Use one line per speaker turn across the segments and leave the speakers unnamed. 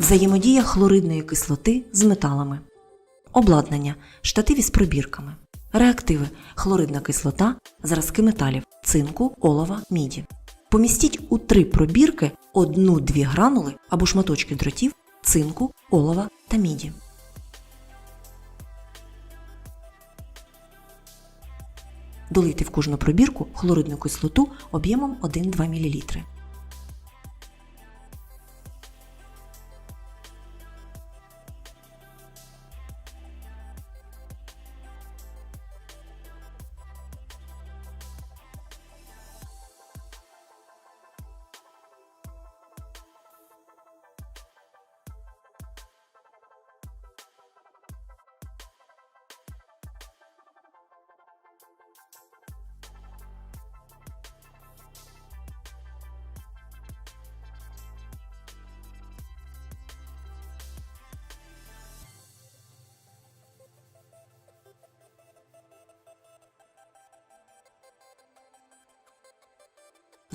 Взаємодія хлоридної кислоти з металами. Обладнання штатив із пробірками. Реактиви хлоридна кислота, зразки металів, цинку, олова, міді. Помістіть у три пробірки одну-дві гранули або шматочки дротів, цинку, олова та міді. Долийте в кожну пробірку хлоридну кислоту об'ємом 1-2 мл.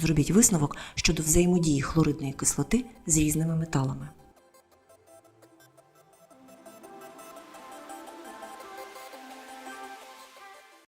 Зробіть висновок щодо взаємодії хлоридної кислоти з різними металами.